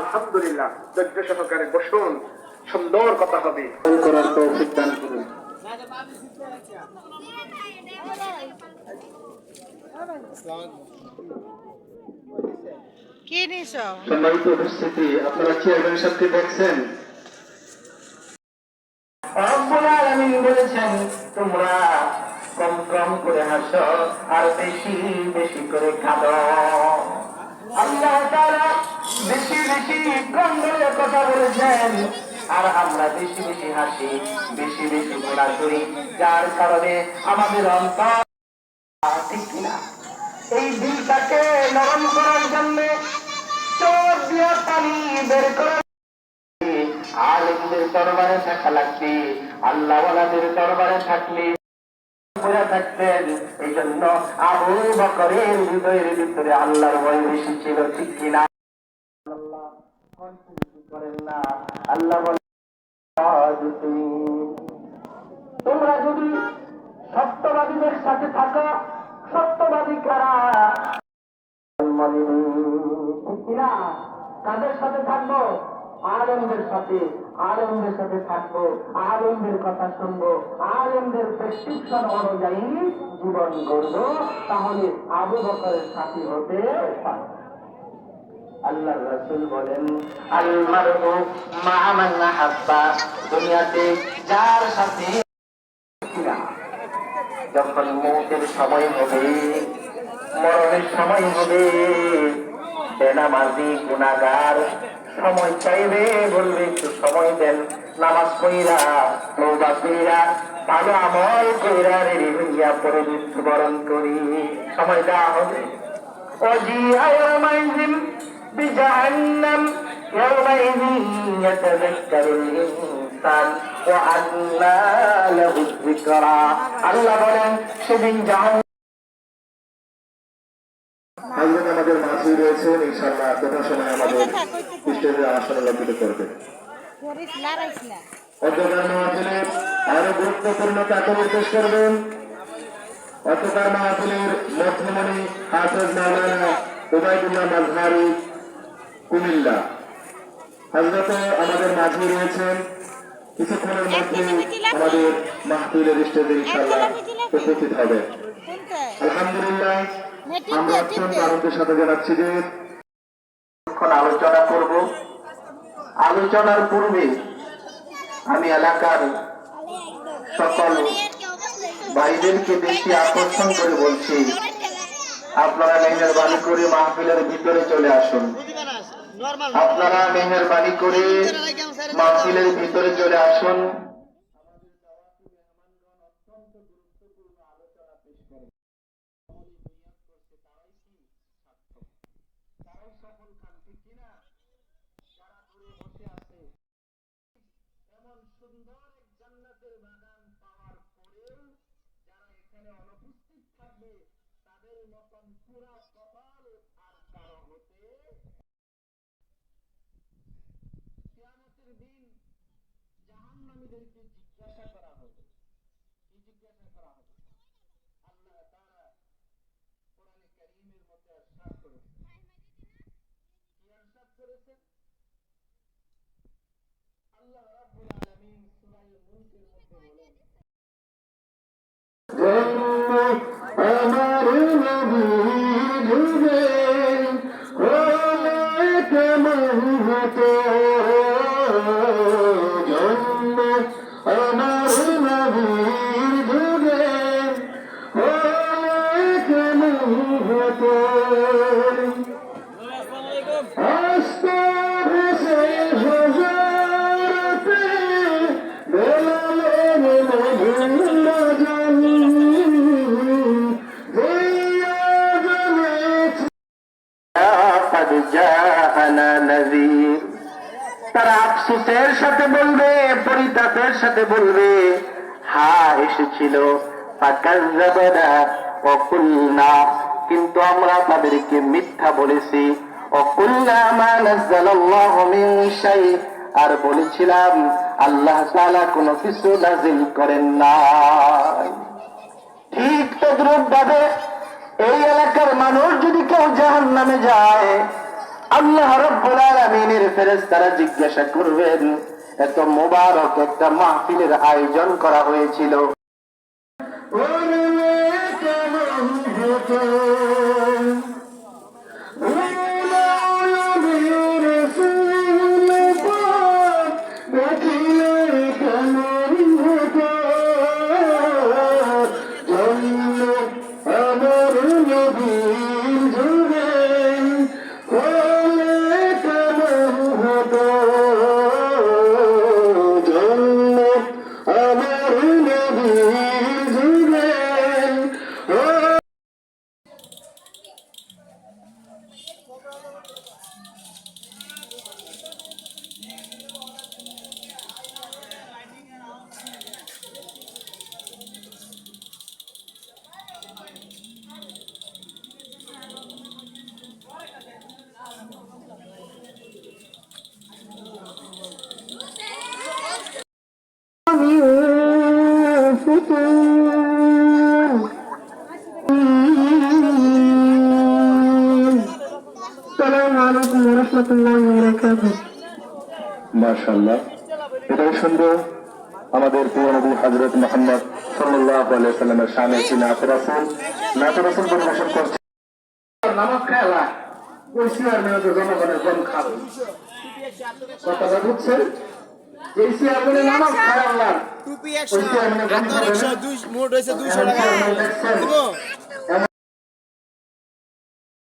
আলহামদুলিল্লাহ ধৈর্য সহকারে বসুন সুন্দর কথা হবে। করার তৌফিক দান করুন। কি নিছ? সম্মানিত উপস্থিতি আপনারা চেয়ারম্যান সাহেবকে দেখছেন? বলেছেন তোমরা কম কম করে হাসো আর বেশি বেশি করে কাঁদো আল্লাহ তাআলা বেশি বেশি কম কথা বলেছেন। আর আমরা বেশি বেশি হাসি, বেশি বেশি গুণা করি যার কারণে আমাদের অন্তর ঠিক কিনা? এই দিলটাকে নরম করার জন্য চোখ দিয়ে পানি বের করে আলেমদের দরবারে থাকা লাগবে। আল্লাহওয়ালাদের দরবারে থাকলে থাকতেন। এই জন্য আবু বকরের হৃদয়ের ভিতরে আল্লাহর ভয় বেশি ছিল, ঠিক কিনা? করেন না আল্লাহ বলে "আজ তুমি তোমরা যদি সত্যবাদীদের সাথে থাকো, সত্যবাদী কারা? কাদের সাথে থাকব? আলমদের সাথে আলমদের সাথে থাকব, আলমদের কথা শুনব, আলমদের প্রেসক্রিপশন অনুযায়ী জীবন গড়বো, তাহলে আবু বকরের সাথী হতে পারব। আল্লাহ রাসুল বলেন আল্লাহ মামান্না হাব্বা দুনিয়াতে যার সাথে যখন মৌতের সময় হবে, মরণের সময় হবে, বেনামাজি গুণাগার সময় চাইবে, বলবে, একটু সময় দেন, নামাজ কইরা রোজা কইরা ভালো আমল কইরা রেডি হইয়া পরে মৃত্যুবরণ করি। সময় দেওয়া হবে। অজি আয় بجهنم يومئذ يتذكر الإنسان وأنى له الذكرى আল্লাহ বলেন সেদিন জাহান্ন হাজবেন্ড আমাদের মাঝে রয়েছেন ইনশাল্লাহ যথা সময় আমাদের স্টেজে আসন অলঙ্কিত করবে করিস লড়াইস না অন্ধকার মাহফিলে আরো গুরুত্বপূর্ণ তাকে পেশ করবেন অন্ধকার মাহফিলের মধ্যমণি হাফেজ মাওলানা উবাইদুল্লাহ মাজহারি কুমিল্লা। হজরত আমাদের মাঝে রয়েছেন কিছুক্ষণের মধ্যে আমাদের মাহফিলের স্টেজে ইনশাল্লাহ উপস্থিত হবে। আলহামদুলিল্লাহ আমরা অত্যন্ত আনন্দের সাথে জানাচ্ছি যে আলোচনা করব। আলোচনার পূর্বে আমি এলাকার সকল ভাইদেরকে বেশি আকর্ষণ করে বলছি আপনারা মেহরবানি করে মাহফিলের ভিতরে চলে আসুন। আপনারা মেহরবানি করে মাহফিলের ভিতরে চলে আসুন। এমন সুন্দর এক জান্নাতের বাগান পাওয়ার পরেও যারা এখানে অনুপস্থিত থাকবে তাদের মতন পুরা কপাল আর কারও হতে কিয়ামতের দিন ইসলামীদেরকে জিজ্ঞাসা করা হতো কি জিজ্ঞাসা করা হতো আল্লাহ তারা কোরআনে করিমের মধ্যে আশ্বাস করেছেন। কি আশ্বাস করেছেন? আল্লাহ রাব্বুল আলামিন সূরা মুলকের মধ্যে বলেন আফসোসের সাথে বলবে, পরিতাপের সাথে বলবে, হা, এসেছিল কিন্তু আমরা তাদেরকে মিথ্যা বলেছি। আর বলেছিলাম, আল্লাহ কোনো কিছু নাজিল করেন না ঠিক তদ্রুপ ভাবে এই এলাকার মানুষ যদি কেউ জাহান নামে যায়, আল্লাহ রব্বুল ফেরেশতারা জিজ্ঞাসা করবেন এত মোবারক একটা মাহফিলের আয়োজন করা হয়েছিল। السلام عليكم ورحمة الله وبركاته মাশাল্লাহ এটাই সুন্দর আমাদের প্রিয় নবী হজরত মোহাম্মদ সাল্লাহ আলিয়া সাল্লামের সামনে একটি নাত রাসুল নাত রাসুল পরিবেশন করছে নামাজ খেলা ওই চেয়ারম্যানের তো জনগণের জন খাবে কথাটা বুঝছেন টুপি একশো। মোট হয়েছে দুইশো টাকা। চেয়ারম্যান দেখছেন? দিব